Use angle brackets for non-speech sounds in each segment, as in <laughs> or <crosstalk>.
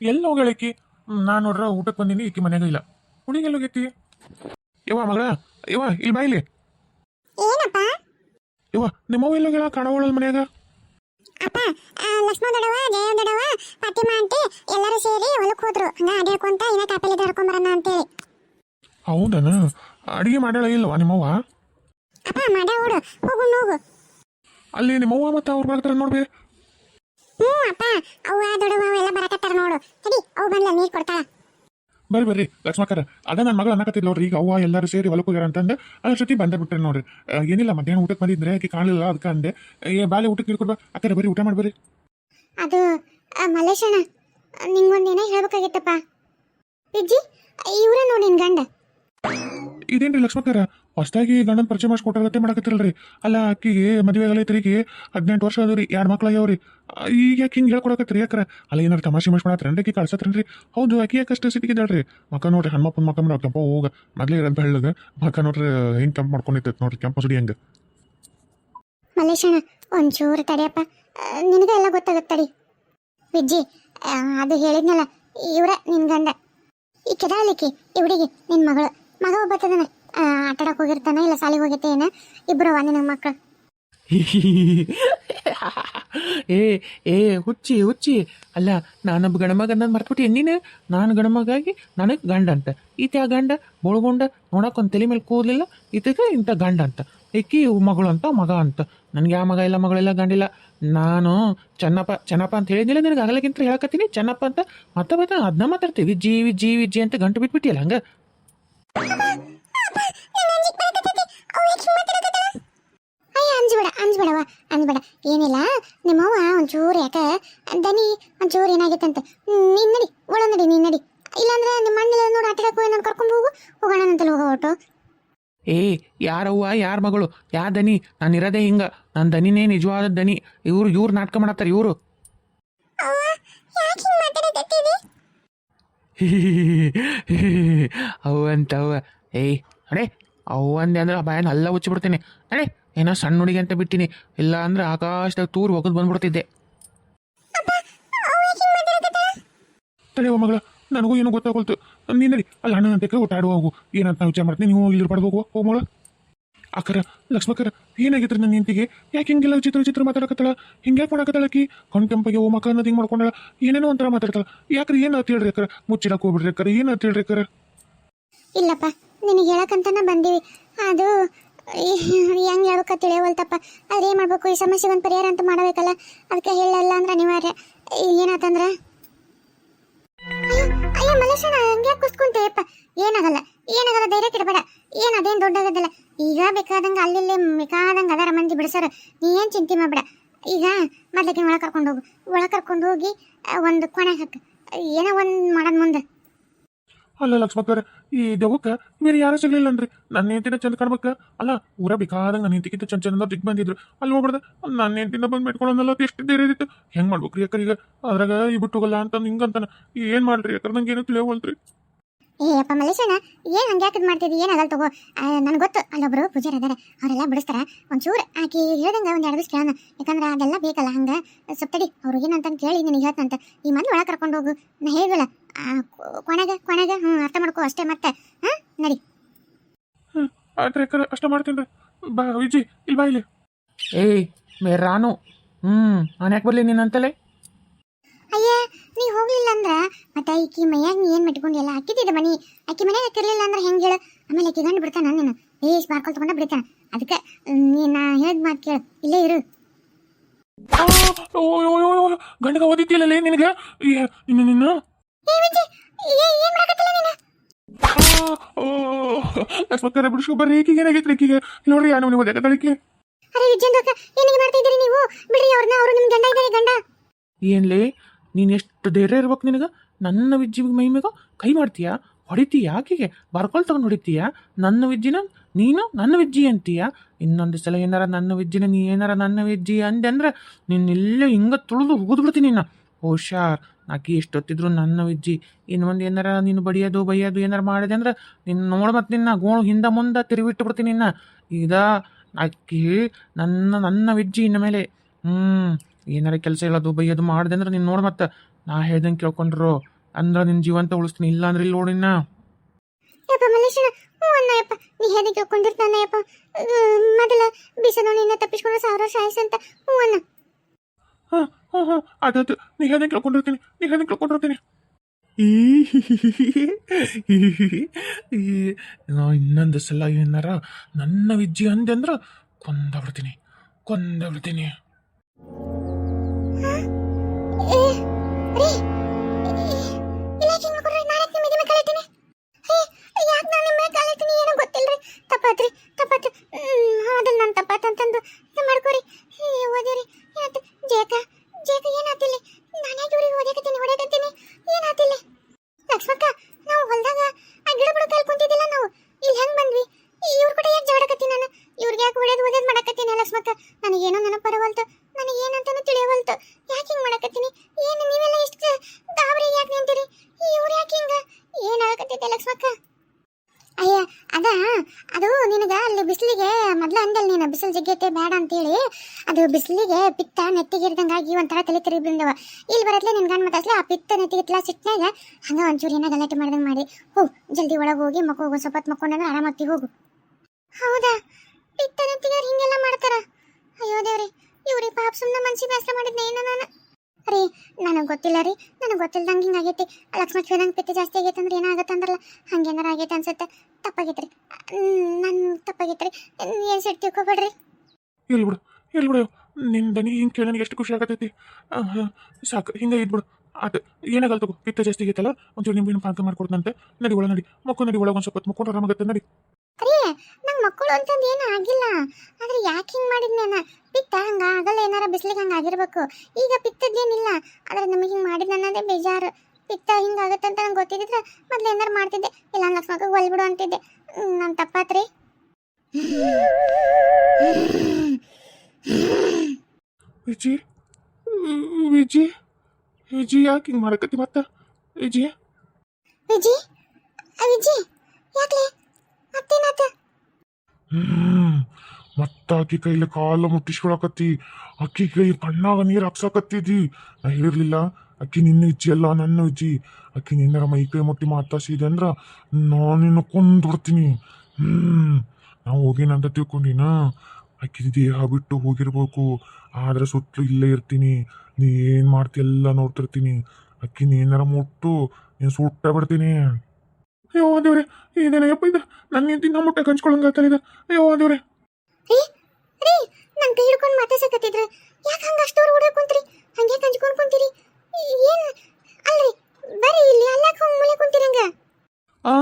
ಎಲ್ಲಿ ಹೋಗ್ಯಾಳಕಿ ನಾನು ನೋಡ್ರ ಊಟಕ್ಕೆ ಬಂದೀನಿ ಈಕಿ ಮನೆಯಾಗ ಇಲ್ಲ. ಹುಡುಗಿ ಹೋಗೈತಿ ಯವ್ವ ಮಗಳ ಯವ್ವ ಇಲ್ಲಿ ಬಾ ಇಲ್ಲಿ. ಏನಪ್ಪ? ಯವ್ವ ನಿಮ್ಮವ್ವ ಎಲ್ಲಿ ಹೋಗ್ಯಾಳ? ಕಾಣವಳ ಮನ್ಯಾಗ. ಅಪ್ಪ ಲಕ್ಷ್ಮಣ ದೊಡವ ಜಯ ದೊಡವ ಫಾತಿಮಾ ಅಂತೆ ಎಲ್ಲರೂ ಸೇರಿ ಹೊಲಕ್ಕೆ ಹೋದ್ರು. ಹಂಗ ಅಡಿಯಾಡ್ಕೊಂತ ಇನ್ನ ಕಾಪಲ್ಲಿ ಹರ್ಕೊಂಬರೋಣ ಅಂತೇಳಿ. ಹೌದನ? ಅಡಿಗೆ ಮಾಡ್ಯಾಳ ಇಲ್ವಾ ನಿಮ್ಮವ್ವ ಅಪ್ಪ ಮಾಡ ಓಡು ಹೋಗು ಹೋಗು. ಅಲ್ಲಿ ನಿಮ್ಮವ್ವ ಮತ್ತೆ ಅವ್ರ ಬರ್ತಾರ ನೋಡ್ಬೇ. ಹ್ಞೂ ಅಪ್ಪ. ಅವ್ವ ದೊಡವ ಎಲ್ಲ ಬರಕತ್ತಾರ ನೋಡು. ತಡಿ ಅವು ಬಂದ್ಲ ನೀರು ಕೊಡ್ತಾಳ. ಬರ್ರಿ ಬರ್ರಿ. ಲಕ್ಷ್ಮಕ್ಕರ ಅದ ನನ್ನ ಮಗಳು ಅನ್ನಕತ್ತಿದ್ ನೋಡ್ರಿ. ಈಗ ಅವ್ವ ಎಲ್ಲರೂ ಸೇರಿ ಹೊಲಕ್ಕೆ ಹೋಗ್ಯಾರ ಅಂತಂದು ಅದ್ರ ಜೊತೆ ಬಂದ ಬಿಟ್ರೆ ನೋಡ್ರಿ. ಏನಿಲ್ಲ ಮಧ್ಯಾಹ್ನ ಊಟಕ್ಕೆ ಬಂದಿದ್ರೆ ಆಕೆ ಕಾಣಲಿಲ್ಲ ಅದಕ್ಕೆ ಅಂದೆ. ಏ ಬಾಲೆ ಊಟಕ್ಕೆ ನೀರು ಕೊಡ್ಬಾ. ಅಕ್ಕರೆ ಬರ್ರಿ ಊಟ ಮಾಡ್ಬರ್ರಿ. ಅದು ನಿಂಗೊಂದು ನಿಂಗೊಂದೇನೋ ಹೇಳ್ಬೇಕಾಗಿತ್ತಪ್ಪ. ವಿಜ್ಜಿ ಇವ್ರ ನೋಡಿ ನಿನ್ ಗಂಡ. ಇದೇನ್ರಿ ಲಕ್ಷ್ಮಕ್ಕರ ಹೊಸದಾಗಿ ಗಂಡನ ಪರಿಚಯ ಮಾಡಿಸ್ಕೊಟ್ಟಾಗತ್ತೆ ಮಾಡಕತ್ತಿರಲ್ರಿ. ಅಲ್ಲ, ಅಕ್ಕಿಗೆ ಮದುವೆ ಆಗಲೈತ್ರಿಗೆ ಹದಿನೆಂಟು ವರ್ಷ ಅದ ರೀ ಎರಡು ಮಕ್ಳು ಆಗ್ಯಾವ್ರಿ ಈಗ ಯಾಕೆ ಹಿಂಗೆ ಹೇಳ್ಕೊಡಕತ್ರಿ ಯಾಕ್ರ? ಅಲ್ಲ, ಏನಾರು ತಮಾಷೆ ಮಾಡ್ಸ್ಕೊಳತ್ರೇನ್ರಿ ಆಕಿ ಕಳ್ಸತ್ರೇನ್ರಿ ಹೌದು ಆಕಿ ಯಾಕೆ ಅಷ್ಟು ಸಿಟಿಗಿದ್ದಾಳ್ರಿ ಮಕ್ಕ ನೋಡ್ರಿ ಹನುಮಪ್ಪನ ಮಕ್ಕ ನೋಡಿ ಕೆಂಪ ಹೋಗ, ಮೊದಲೇ ಅಂತ ಹೇಳಿದ ಮಕ್ಕ ನೋಡ್ರಿ, ಹಿಂಗೆ ಕೆಂಪು ಮಾಡ್ಕೊಂಡಿರ್ತೈತೆ ನೋಡ್ರಿ, ಕೆಂಪು ಸುಡಿ ಹಂಗೆ. ಮಲ್ಲೇಶಣ್ಣ, ಒಂಚೂರು ತಡಿಯಪ್ಪ. ನಿನಗೆ ಎಲ್ಲ ಗೊತ್ತಾಗುತ್ತೆ ತಡಿ. ವಿಜ್ಜಿ ಅದು ಹೇಳಿದ್ನಲ್ಲ, ಇವರ ನಿನ್ ಗಂಡ. ಈ ಕೆದಾಳಿಕೆ ಇವಡಿಗೆ ನಿನ್ ಮಗಳು. ಮಗ ಒಬ್ಬತ್ತದನ ಆಟಾಡಕ್ ಹೋಗಿರ್ತಾನ ಇಲ್ಲ ಸಾಲಿಗೆ ಹೋಗಿತ್ತೆ ಏನ? ಇಬ್ರು ಅವ ನಿನಗೆ ಮಕ್ಕಳು <laughs> ಏ ಏ, ಹುಚ್ಚಿ ಹುಚ್ಚಿ. ಅಲ್ಲ ನಾನೊಬ್ಬ ಗಣಮಗ ನಾನು ಮರ್ತ್ಬಿಟ್ಟು ನೀನು? ನಾನು ಗಣಮಗಾಗಿ ನನಗೆ ಗಂಡ ಅಂತ. ಈತ ಆ ಗಂಡ, ಬೋಳ್ಗೊಂಡ ನೋಡಕ್ಕೆ ಒಂದು ತಲೆ ಮೇಲೆ ಕೂದಲಿಲ್ಲ, ಈತಗೆ ಇಂಥ ಗಂಡ ಅಂತ. ಇವ್ ಮಗಳು ಅಂತ, ಮಗ ಅಂತ. ನನಗೆ ಯಾವ ಮಗ ಇಲ್ಲ ಮಗಳಿಲ್ಲ ಗಂಡಿಲ್ಲ. ನಾನು ಚೆನ್ನಪ್ಪ ಚೆನ್ನಪ್ಪ ಅಂತ ಹೇಳಿದ್ದಿಲ್ಲ ನಿನಗೆ ಆಗಲಕ್ಕಿಂತ ಹೇಳಕತ್ತೀನಿ. ಚೆನ್ನಪ್ಪ ಅಂತ ಮತ್ತೆ ಮತ್ತೆ ಅದನ್ನ ಮಾತಾಡ್ತೀವಿ. ಜೀವಿ ಜೀವಿ, ಜಿ ಅಂತ ಗಂಟು ಬಿಟ್ಬಿಟ್ಟಿಲ್ಲ ಹಂಗೆ ಅಯ್ಯ ಅಂಜ್ಬೇಡ ಅಂಜ್ಬೇಡವ ಅಂಜ್ಬೇಡ ಏನಿಲ್ಲ ನಿಮ್ಮವ್ವ ಒಂಚೂರು ಯಾಕ ದನಿ ಒಂಚೂರು ಏನಾಗಿತ್ತಂತೆ. ನೀನ್ ನಡಿ ಒಳ ನಡಿ ನೀನ್ ನಡಿ. ಇಲ್ಲಾಂದ್ರೆ ನಿಮ್ಮ ಅಣ್ಣೆಲ್ಲ ನೋಡಿ ಆಟಾಡಕ್ಕೆ ಹೋಗಿ ನಾನು ಕರ್ಕೊಂಡು ಹೋಗು ಹೋಗೋಣ ಅಂತಲ್ಲಿ ಹೋಗೋ ಒಟ್ಟು ಏ ಯಾರವ್ವ ಯಾರ ಮಗಳು? ಯಾ ದನಿ? ನಾನು ಇರೋದೇ ಹಿಂಗ. ನನ್ನ ದನಿನೇ ನಿಜವಾದ ದನಿ. ಇವ್ರು ಇವ್ರು ನಾಟಕ ಮಾಡತ್ತಾರೆ ಇವರು. ಯಾಕೆ ಹಿಂಗೆ ಮಾತಾಡಕತ್ತೀರಿ <laughs> ಅವು ಅಂತ ಅವ ಏಯ್ ಅಡೆ ಅವು ಅಂದೆ ಅಂದ್ರೆ ಬಾಯನ್ನ ಎಲ್ಲ ಬಿಡ್ತೀನಿ ಅಡೆ ಏನೋ ಸಣ್ಣ ಹುಡುಗಿ ಅಂತ ಬಿಟ್ಟಿನಿ. ಇಲ್ಲ ಅಂದ್ರೆ ಆಕಾಶದಾಗ ತೂರು ಹೋಗದ್ ಬಂದ್ಬಿಡ್ತಿದ್ದೆ. ತಡೆಯುವ ಮಗಳ ನನಗೂ ಏನು ಗೊತ್ತಾಗೋಲ್ತು. ನೀನು ನಡಿ ಅಲ್ಲಿ ಅಣ್ಣನ ಅಂತ ಊಟ ಆಡುವ ಹೋಗು. ಏನಂತ ವಿಚಾರ ಮಾಡ್ತೀನಿ ನೀವು ಇಲ್ಲಿ ಪಡ್ಬೇಕು ಹೋಗ ಮಗಳ. ಅಕ್ಕರ ಲಕ್ಷ್ಮಕ್ಕರ ಏನಾಗಿತ್ತು ನನ್ನ ನಿಂತಿಗೆ ಯಾಕೆ ಹಿಂಗೆಲ್ಲ ಚಿತ್ರ ಚಿತ್ರ ಮಾತಾಡಕತ್ತಳ? ಹಿಂಗೆ ಯಾಕೆ ಮಾಡಕತ್ತಾಳ ಆಕಿ ಕಣ್ ಕೆಂಪಗೆ ಓ ಮಕ್ಕ ಅನ್ನೋದು ಹಿಂಗೆ ಮಾಡ್ಕೊಂಡಾಳ? ಏನೇನೋ ಒಂಥರ ಮಾತಾಡ್ತಾಳ. ಯಾಕ್ರಿ ಏನು ಹೇಳ್ರಿ ಅಕ್ಕರ? ಮುಚ್ಚಿಡಕ್ಕೆ ಹೋಗ್ಬಿಡ್ರಿ ಅಕ್ಕರ ಏನು ಅಂತ ಹೇಳ್ರಿ ಅಕ್ಕರ? ಇಲ್ಲಪ್ಪ ನಿನಗೆ ಹೇಳಕ್ಕಂತನ ಬಂದೀವಿ. ಅದು ಹೆಂಗ್ ಹೇಳ್ಬೇಕ ತಿಳಿಯವಲ್ತಪ್ಪ ಆದ್ರೆ ಏನ್ ಮಾಡ್ಬೇಕು? ಈ ಸಮಸ್ಯೆ ಒಂದು ಪರಿಹಾರ ಅಂತ ಮಾಡಬೇಕಲ್ಲ. ಅದಕ್ಕೆ ಹೇಳಲ್ಲ ಅಂದ್ರೆ ಅನಿವಾರ್ಯ. ಅಯ್ಯೋ ಅಯ್ಯೋ ಮಲೇಶನ ಹಂಗೆ ಕುಸ್ಕೊಂತೇಯಪ್ಪ ಏನಾಗಲ್ಲ. ಏನಾಗಲ್ಲ ಧೈರ್ಯ ಕೆಡಬೇಡ ಏನ್ ಅದೇನ್ ದೊಡ್ಡಾಗದಲ್ಲ. ಈಗ ಬೇಕಾದಂಗ ಅಲ್ಲಿ ಬೇಕಾದಂಗ ಅದರ ಮಂದಿ ಬಿಡಿಸೋರ. ನೀ ಏನು ಚಿಂತೆ ಮಾಡ್ಬೇಡ. ಈಗ ಮೊದ್ಲಕ್ಕೆ ಒಳಗೆ ಕರ್ಕೊಂಡು ಹೋಗು. ಒಳಗೆ ಕರ್ಕೊಂಡು ಹೋಗಿ ಒಂದು ಕೊನೆ ಹಾಕ. ಏನೋ ಒಂದು ಮಾಡೋದು ಮುಂದೆ. ಅಲ್ಲ ಲಕ್ಷ್ಮಕ್ಕರ ಈ ದೆವ್ವಕ್ಕ ಬೇರೆ ಯಾರು ಸಿಗ್ಲಿಲ್ಲ ಅನ್ರಿ ನನ್ನ ಹೆಂಡತಿನ ಚಂದ ಕಾಣ್ಬೇಕ? ಅಲ್ಲ, ಊರ ಬೇಕಾದಂಗ ನನ್ನ ಚಂದ ಚಂದ ಬಿಗ್ ಬಂದಿದ್ರು. ಅಲ್ಲಿ ಹೋಗ್ಬಿಡ್ದೆ. ನನ್ನ ಹೆಂಡತಿನ ಬಂದು ಮೆಟ್ಕೊಳ್ಳೋದಲ್ಲ ಎಷ್ಟು ಇದ್ದಿತ್ತು ಹೆಂಗ್ ಮಾಡ್ಬೇಕ್ರಿ ಯಾಕಂದ್ರೆ ಈಗ? ಅದ್ರಾಗ ಈ ಬಿಟ್ಟು ಹೋಗಲ್ಲ ಅಂತ ಹಿಂಗಂತಾನ ಏನ್ ಮಾಡ್ರಿ ಯಾಕಂದ್ರೆ ನಂಗೆ ಏನು ತಿಳಿಯವಲ್ತ್ರಿ ಏ, ಅಪ್ಪ ಮಲ್ಲೇಶಣ್ಣ ಏನ್ ಹಂಗೆ ಯಾಕದ್ ಮಾಡ್ತಿದ್ದಿ ಅದಲ್ ತಗೋ? ನನಗೆ ಗೊತ್ತು. ಅಲ್ಲೊಬ್ರು ಪೂಜಾರಿ ಇದಾರೆ. ಅವರೆಲ್ಲ ಬಿಡಿಸ್ತಾರ. ಒಂಚೂರು ಆಕಿ ಹೇಳ್ದಂಗ ಒಂದ್ ಎರಡು ಕೇಳೋಣ. ಯಾಕಂದ್ರೆ ಅದೆಲ್ಲ ಬೇಕಲ್ಲ ಹಂಗ. ಸುತ್ತಡಿ ತಡಿ ಅವ್ರಿಗೆ ಏನಂತ ಕೇಳಿ ನಿನಗೆ ಹೇಳ್ತಂತ ಈ ಮಂದಿ ಒಳಗೆ ಕರ್ಕೊಂಡು ಹೋಗು. ನಾ ಹೇಳಿಲ್ಲ ಕೊನೆಗೆ ಕೊನೆಗೆ ಹ್ಞೂ ಅರ್ಥ ಮಾಡ್ಕೋ ಅಷ್ಟೇ ಮತ್ತೆ ಹಾಂ? ನಡಿ. ಹ್ಮ್ ಆದ್ರೆ ಯಾಕಂದ್ರೆ ಅಷ್ಟ ಮಾಡ್ತೀನಿ ಬಾ ವಿಜಿ ಇಲ್ಲ ಬಾ ಇಲ್ಲಿ. ಏಯ್ ಮೇ ರಾನು. ಹ್ಞೂ ನಾನು ಯಾಕೆ ಬರಲಿ ನೀನಂತಲೇ ಅಯ್ಯ ನೀ ಹೋಗ್ಲಿಲ್ಲ ಅಂದ್ರೆ? ಮತ್ತೆ ಈಕಿ ಮೈಯಾಗ ನೀ ಏನ್ ಮೆಟ್ಕೊಂಡು ಎಲ್ಲ ಹಾಕಿದ್ದ ಮನಿ? ಆಕಿ ಮನೆಗೆ ಹಾಕಿರ್ಲಿಲ್ಲ ಅಂದ್ರೆ ಹೆಂಗೆ ಹೇಳು? ಆಮೇಲೆ ಆಕಿ ಗಂಡು ಬಿಡ್ತಾನ ನೀನು ಏಸ್ ಬಾರ್ಕೊಲ್ ತಗೊಂಡ ಬಿಡ್ತಾನ. ಅದಕ್ಕೆ ನೀ ನಾ ಹೇಳಿದ ಮಾತು ಕೇಳು. ಇಲ್ಲೇ ಇರು. ಆ, ಓ, ಓ, ಓ, ಓ, ಗಂಡಗ ಓದಿದ್ದಿಲ್ಲ ನಿನಗೆ? ಏ, ನಿನ್ನ? ಲಕ್ಷ್ಮಕ್ಕರ ಬಿಡಿಸ್ಕೊ ಬರ್ರಿ. ಈಕಿಗೆ ಏನಾಗೈತ್ರಿ ಈಕಿಗೆ? ನೋಡ್ರಿ ಯಾನು ನೀವು ಓದಕತ್ತಾಳಿಕೆ ಅರೆ ವಿಜಯಂದಕ್ಕ ಏನಿಗೆ ಮಾಡ್ತಾ ಇದ್ದೀರಿ ನೀವು? ಬಿಡ್ರಿ ಅವ್ರನ್ನ ಅವರು ನಿಮ್ಮ ಗಂಡ ಇದ್ದಾರೆ ಗಂಡ. ಏನ್ಲೇ ನೀನು ಎಷ್ಟು ಧೈರ್ಯ ಇರ್ಬೇಕು ನಿನಗೆ? ನನ್ನ ವಿಜ್ಜಿಗೆ ಮೈ ಕೈ ಮಾಡ್ತೀಯಾ? ಹೊಡಿತೀಯ ಆಕೆಗೆ? ಬರ್ಕೊಳ್ ತಗೊಂಡು ಹೊಡಿತೀಯ? ನನ್ನ ವಿಜ್ಜಿನ ನೀನು ನನ್ನ ವಿಜ್ಜಿ ಅಂತೀಯ? ಇನ್ನೊಂದು ಸಲ ಏನಾರ ನನ್ನ ವಿಜ್ಜಿನ ನೀ ಏನಾರ ನನ್ನ ವಿಜ್ಜಿ ಅಂದೆ ಅಂದ್ರೆ ನಿನ್ನೆಲ್ಲ ಹಿಂಗೆ ತುಳಿದು ಹೋಗ್ಬಿಡ್ತೀನಿ ನಿನ್ನ ಹುಷಾರ್ ಆಕಿ ಎಷ್ಟೊತ್ತಿದ್ರು ನನ್ನ ವಿಜ್ಜಿ, ಇನ್ನು ಮುಂದೆ ಏನಾರ ನೀನು ಬಡಿಯೋದು, ಬೈಯೋದು ಏನಾರ ಮಾಡಿದೆ ಅಂದ್ರೆ ನಿನ್ನ ನೋಡ್ ಮತ್ತೆ ನಿನ್ನ ಗೋಣು ಹಿಂದೆ ಮುಂದೆ ತಿರುವಿಟ್ಟು ಬಿಡ್ತೀನಿ ನಿನ್ನ. ಇದ ಆಕಿ ನನ್ನ ನನ್ನ ವಿಜ್ಜಿ ಇನ್ನು ಮೇಲೆ ಹ್ಞೂ ಏನಾರ ಕೆಲಸ ಹೇಳೋದು, ಬೈಯೋದು ಮಾಡಿದೆ ಅಂದ್ರೆ ನೀನು ನೋಡಿ ಮತ್ತೆ, ನಾ ಹೇಳ್ದಂಗೆ ಕೇಳ್ಕೊಂಡ್ರು ಅಂದ್ರೆ ನಿನ್ನ ಜೀವಂತ ಉಳಿಸ್ತೀನಿ, ಇಲ್ಲ ಅಂದ್ರೆ ಇಲ್ಲಿ ನೋಡಿನ ಯಪ್ಪ ಮಲ್ಲೇಶನ ಹ್ಞೂ ಅಣ್ಣ ಯಪ್ಪ ನೀ ಯಪ್ಪ ಮೊದಲ ನಿನ್ನ ತಪ್ಪಿಸ್ಕೊಂಡು ಸಾವಿರ ಅಂತ. ಹ್ಞೂ ಅಣ್ಣ. ಹಾಂ ಹಾಂ ಹಾಂ. ಅದು ನೀ ಹೇಳ್ದಂಗೆ ಕೇಳ್ಕೊಂಡಿರ್ತೀನಿ. ನೀ ಹೇಳ್ದಂಗೆ ಕೇಳ್ಕೊಂಡಿರ್ತೀನಿ. ಈ ನಾ ಇನ್ನೊಂದು ಸಲ ಏನಾರ ನನ್ನ ವಿಜ್ಜಿ ಅಂದೆ ಅಂದ್ರೆ ಕೊಂದ ಕೊಂದಬಿಡ್ತೀನಿ. ಕೊಂದ ತಪ್ಪಾತ್ರಿ ಏ ರೀ ಇಲ್ಲ ನನಗೇನೋ ಬರವಲ್ತು ನನಗೆ ನನಗೇನಂತಾನು ತಿಳಿಯವಲ್ತು ಯಾಕೆ ಹಿಂಗೆ ಮಾಡಕತ್ತೀನಿ? ಏನು ನೀವೆಲ್ಲ ಇಷ್ಟು ಗಾಬರಿ ಯಾಕೆ ನಿಂತೀರಿ? ಇವ್ರು ಯಾಕೆ ಹಿಂಗ? ಏನಾಗಕತ್ತೈತೆ ಲಕ್ಷ್ಮಕ್ಕ? ಅಯ್ಯ, ಅದ, ಅದು ನಿನಗ ಅಲ್ಲಿ ಬಿಸಿಲಿಗೆ ಮೊದ್ಲು ಅಂದಲ್ ನೀನು, ಬಿಸಿಲು ಜಗ್ಗೈತೆ ಬೇಡ ಅಂತೇಳಿ. ಅದು ಬಿಸಿಲಿಗೆ ಪಿತ್ತ ನೆತ್ತಿಗೆ ಇರ್ದಂಗಾಗಿ ಒಂಥರ ತಲೆ ತಿರುಗಿ ಬಂದವ ಇಲ್ಲಿ ಬರತ್ಲೆ ನಿನ್ ಗಂಡ್ ಮಾತಾಡ್ಸ್ಲೆ, ಆ ಪಿತ್ತ ನೆತ್ತಿಗೆ ಇತ್ತಲ ಸಿಟ್ನಾಗ ಹಂಗ ಒಂಚೂರು ಏನೋ ಗಲಾಟೆ ಮಾಡ್ದಂಗೆ ಮಾಡಿ. ಹೋ, ಜಲ್ದಿ ಒಳಗೆ ಹೋಗಿ ಮಕ್ಕ ಹೋಗೋ ಸ್ವಲ್ಪ ಹೊತ್ತು ಮಕ್ಕೊಂಡ್ರೆ ಆರಾಮಾಗ್ತಿ ಹೋಗು. ಹೌದಾ? ಪಿತ್ತ ನೆತ್ತಿಗೆ ಹಿಂಗೆಲ್ಲ ಮಾಡ್ತಾರ? ಅಯ್ಯೋ ದೇವ್ರಿ ಇವ್ರಿ ಪಾಪ ಸುಮ್ಮನೆ ಮನ್ಸಿಗೆ ಬೇಸರ ಮಾಡಿದ್ನೆ ಏನೋ ನಾನು? ರೀ, ನನಗೆ ಗೊತ್ತಿಲ್ಲ ರೀ, ನನಗೆ ಗೊತ್ತಿಲ್ದಂಗೆ ಹಿಂಗಾಗೈತಿ ಲಕ್ಷ್ಮಣ ಕೇಳ್ದಂಗೆ ಪಿತ್ತ ಜಾಸ್ತಿ ಆಗೈತೆ ಅಂದ್ರೆ ಏನಾಗತ್ತೆ ಅಂದ್ರಲ್ಲ, ಹಂಗೇನಾರ ಆಗೈತೆ ಅನ್ಸುತ್ತೆ. ತಪ್ಪಾಗೈತ್ರಿ ನನ್ನ ತಪ್ಪಾಗೈತ್ರಿ ಏನು ಸಿಟ್ಟು ತಿಳ್ಕೊಬೇಡ್ರಿ. ಎಲ್ಲಿ ಬಿಡು ಎಲ್ಲಿ ಬಿಡು. ನಿನ್ನ ದನಿ ಹಿಂಗೆ ಕೇಳಿ ನನಗೆ ಎಷ್ಟು ಖುಷಿ ಆಗತೈತಿ. ಸಾಕು, ಹಿಂಗೆ ಇದ್ಬಿಡು ಆತು ಏನಾಗಲ್ಲ ತಗೋ, ಪಿತ್ತ ಜಾಸ್ತಿ ಆಗೈತಲ್ಲ, ಒಂಚೂರು ನಿಂಬಿನ ಪಾಕ ಮಾಡ್ಕೊಡ್ತಂತೆ ನಡಿ ಒಳ ನಡಿ ಮಕ್ಕಳು ನಡಿ ಒಳಗೆ ಒಂದು ಸ್ವಲ್ಪ ಮಕ್ಕಳು ಆರಾಮಾಗತ್ತೆ, ನಡಿ. ರೀ ನಂಗೆ ಮಕ್ಕಳು ಅಂತಂದು ಏನು ಆಗಿಲ್ಲ. ಆದ್ರೆ ಯಾಕೆ ಹಿಂಗೆ ಮಾಡಿದ್ನೇನ ಪಿತ್ತ ಹಂಗೆ ಆಗಲ್ಲ ಏನಾರ ಬಿಸ್ಲಿಗೆ ಹಂಗೆ ಆಗಿರ್ಬೇಕು. ಈಗ ಪಿತ್ತದ್ದೇನಿಲ್ಲ ಆದ್ರೆ ನಮಗೆ ಹಿಂಗೆ ಮಾಡಿದ್ ಅನ್ನೋದೇ ಬೇಜಾರು. ಪಿತ್ತ ಹಿಂಗೆ ಆಗುತ್ತಂತ ನಂಗೆ ಗೊತ್ತಿದ್ರೆ ಮೊದ್ಲು ಏನಾರು ಮಾಡ್ತಿದ್ದೆ. ಇಲ್ಲ ಲಕ್ಷ್ಮಕ್ಕ ಹೊಲ್ಬಿಡು ಅಂತಿದ್ದೆ. ನನ್ನ ತಪ್ಪಾತ್ರಿ? ವಿಜಿ ವಿಜಿ ವಿಜಿ ಯಾಕೆ ಹಿಂಗೆ ಮಾಡಕತ್ತಿ ಮತ್ತೆ? ವಿಜಿ? ವಿಜಿ? ವಿಜಿ? ಮತ್ತ ಆಕಿ ಕೈಲಿ ಕಾಲ ಮುಟ್ಟಿಸ್ಕೊಳಕತ್ತಿ. ಅಕ್ಕಿ ಕೈ ಕಣ್ಣಾಗ ನೀರು ಹಾಕ್ಸಾಕತ್ತಿದ್ದಿ ನಾ ಹೇಳಿರ್ಲಿಲ್ಲ ಅಕ್ಕಿ ನಿನ್ನ ಇಜ್ಜಿ ಅಲ್ಲ, ನನ್ನ ಇಜ್ಜಿ. ಅಕ್ಕಿ ನಿನ್ನರ ಮೈ ಕೈ ಮುಟ್ಟಿ ಮಾತಾಡ್ಸಿದೆ ಅಂದ್ರ ನಾನು ಕೊಂದ್ಬಿಡ್ತೀನಿ ಹ್ಮ್. ನಾವು ಹೋಗೇನಂತ ತಿಳ್ಕೊಂಡಿನ? ಅಕ್ಕಿ ದೇಹ ಬಿಟ್ಟು ಹೋಗಿರ್ಬೇಕು. ಆದ್ರೆ ಸುತ್ತಲೂ ಇಲ್ಲೇ ಇರ್ತೀನಿ. ನೀ ಏನು ಮಾಡ್ತಿ ಎಲ್ಲ ನೋಡ್ತಿರ್ತೀನಿ. ಅಕ್ಕಿ ನೀನಾರ ಮುಟ್ಟು, ನೀನು ಸುಟ್ಟ ಬಿಡ್ತೀನಿ. ಅಯ್ಯೋ, ದೇವ್ರೆ ಇದೇನಯ್ಯಪ್ಪ ಇದು? ನನ್ನ ನಿಂತಿ ನಮ್ಮ ಮುಟ್ಟೆ ಹಂಚ್ಕೊಳಂಗಾಗ್ತಲ್ಲ ಇದು ಅಯ್ಯೋ, ದೇವ್ರೆ. ರೀ ರೀ ನನ್ನ ಕೈ ಹಿಡ್ಕೊಂಡು ಮಾತಾಡ್ಸಕತ್ತಿದ್ರ ಯಾಕೆ ಹಂಗ ಅಷ್ಟು ಕುಂತ್ರಿ? ಹಂಗೆ ಕಂಚ್ಕೊಂಡು ಕುಂತೀರಿ ಏನ್ ಅಲ್ರಿ ಬರ್ರಿ ಇಲ್ಲಿ ಅಲ್ಲಾಕ್ ಹೋಗಿ ಮೂಲೆ ಕುಂತೀರಿ ಹಂಗ ಆ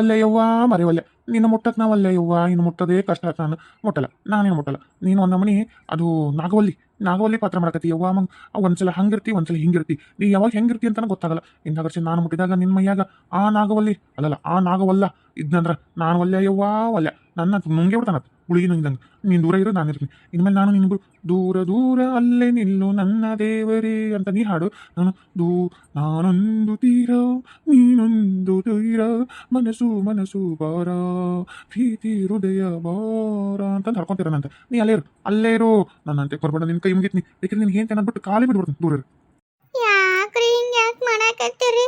ಒಲ್ಲೆ ಯವ್ವ ಮರಿ ಒಲ್ಲೆ ನಿನ್ನ ಮುಟ್ಟಕ್ಕೆ ನಾವು ಒಲ್ಲೆ ಯವ್ವ ಇನ್ನು ಮುಟ್ಟೋದೇ ಕಷ್ಟ ಆತ ನಾನು ಮುಟ್ಟಲ್ಲ, ನಾನೇನು ಮುಟ್ಟಲ್ಲ. ನೀನು ಒಂದು ನಮನಿ, ಅದು ನಾಗವಲ್ಲಿ. ನಾಗವಲ್ಲಿ ಪಾತ್ರ ಮಾಡಕತ್ತಿ, ಯವ್ವ ಮಂಗ್ ಒಂದ್ಸಲ ಹಂಗಿರ್ತಿ, ಒಂದ್ಸಲ ಹಿಂಗಿರ್ತಿ. ನೀ ಯಾವಾಗ ಹೆಂಗಿರ್ತಿ ಅಂತ ಗೊತ್ತಾಗಲ್ಲ. ಇಂದಾಗರ್ಸಿ ನಾನು ಮುಟ್ಟಿದಾಗ ನಿನ್ನ ಮೈಯಾಗ ಆ ನಾಗವಲ್ಲಿ, ಅಲ್ಲಲ್ಲ, ಆ ನಾಗವಲ್ಲ ಇದ್ನಂದ್ರ ನಾನು ಒಲ್ಲೆ ಯವ್ವ ಒಲ್ಲೆ ನನ್ನ ನುಂಗೆ ಬಿಡ್ತಾನ ಹುಳಿಗೆ ನಂಗೆ ನೀನು ದೂರ ಇರೋ, ನಾನು ಇರ್ತೀನಿ. ಇನ್ಮೇಲೆ ನಾನು ನಿನ್ಗೂ ದೂರ ದೂರ ಅಲ್ಲೇ ನಿಲ್ಲು, ನನ್ನ ದೇವರೇ ಅಂತ ನೀ ಹಾಡು. ನಾನು ದೂ, ನಾನೊಂದು ತೀರ, ನೀನೊಂದು ತೀರ, ಮನಸ್ಸು ಮನಸ್ಸು ಬಾರ ಪ್ರೀತಿ ಹೃದಯ ಬಾರ ಅಂತ ಹಡ್ಕೊಂತೀರನಂತ ನೀ ಅಲ್ಲೇ ಇರು ಅಲ್ಲೇ ಇರು. ನನ್ನಂತೆ ಕೊರ್ಬೇಡ ನಿನ್ನ ಕೈ ಮುಗಿತೀನಿ ಬೇಕಿದ್ರೆ ನಿನ್ಗೆ ಏನು ಅಂದ್ಬಿಟ್ಟು ಕಾಲೇ ಬಿಡ್ಬಿಡ್ತೀನಿ ದೂರ ಇರು. ಮಾಡಾಕತ್ತೀರಿ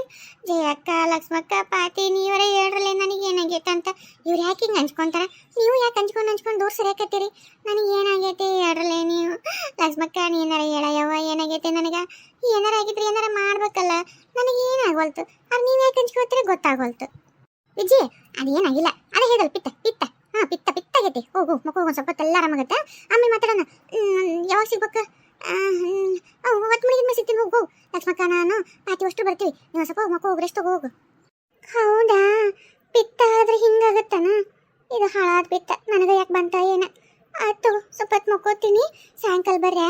ಜಯಕ್ಕ ಲಕ್ಷ್ಮಕ್ಕ, ಪಾತಿ, ನೀವರೇ ಹೇಳ್ರಲ್ಲ ನನಗೆ ಏನಾಗೈತೆ ಅಂತ. ಇವ್ರು ಯಾಕೆ ಹಿಂಗೆ ಹಂಚ್ಕೊಂತಾರ? ನೀವು ಯಾಕೆ ಹಂಚ್ಕೊಂಡು ಹಂಚ್ಕೊಂಡು ದೂರ ಸರಿಯಾಕತ್ತೀರಿ? ನನಗೆ ಏನಾಗೈತೆ ಹೇಳ್ರಲ್ಲ ನೀವು? ಲಕ್ಷ್ಮಕ್ಕ, ನೀನಾರ ಹೇಳಯ್ಯವ್ವ, ಏನಾಗೈತೆ ನನಗೆ? ಏನಾರ ಆಗಿದ್ರೆ ಏನಾರ ಮಾಡ್ಬೇಕಲ್ಲ, ನನಗೆ ಏನಾಗೋಲ್ತು ಅದು ನೀವು ಯಾಕೆ ಹಂಚ್ಕೋತೀರಿ? ಗೊತ್ತಾಗೋಲ್ತು ವಿಜಯ್ ಅದೇನಾಗಿಲ್ಲ. ಅದೇ ಹೇಳಲ್ಲ ಪಿತ್ತ ಪಿತ್ತ. ಹಾಂ, ಪಿತ್ತ ಪಿತ್ತ ಆಗೈತಿ ಹೋಗು ಮಕ್ಕ ಒಂದು ಸ್ವಲ್ಪ ಎಲ್ಲ ಆರಾಮಾಗತ್ತೆ? ಆಮೇಲೆ ಮಾತಾಡೋಣ. ಯಾವ ಯಾವಾಗ ಸಿಗ್ಬೇಕು ಒತ್ತು ಮುಗಿದ ಮೇಲೆ ಸಿಗ್ತೀನಿ ಹೋಗು ಲಕ್ಷ್ಮಕ್ಕ ನಾನು ಪಾತಿ ಅಷ್ಟು ಬರ್ತೀವಿ. ನೀವು ಸ್ವಲ್ಪ ಮಕ್ಕ ಹೋಗ್ರಿ ರೆಸ್ಟ್ ಹೋಗು. ಹೌದಾ? ಪಿತ್ತ ಆದ್ರೆ ಹಿಂಗಾಗತ್ತನ? ಇದು ಹಾಳಾದ ಪಿತ್ತ ನನಗೆ ಯಾಕೆ ಬಂತ ಏನ? ಆಯ್ತು ಸ್ವಲ್ಪ ಮಕ್ಕೋತೀನಿ. ಸಾಯಂಕಾಲ ಬರ್ರೆ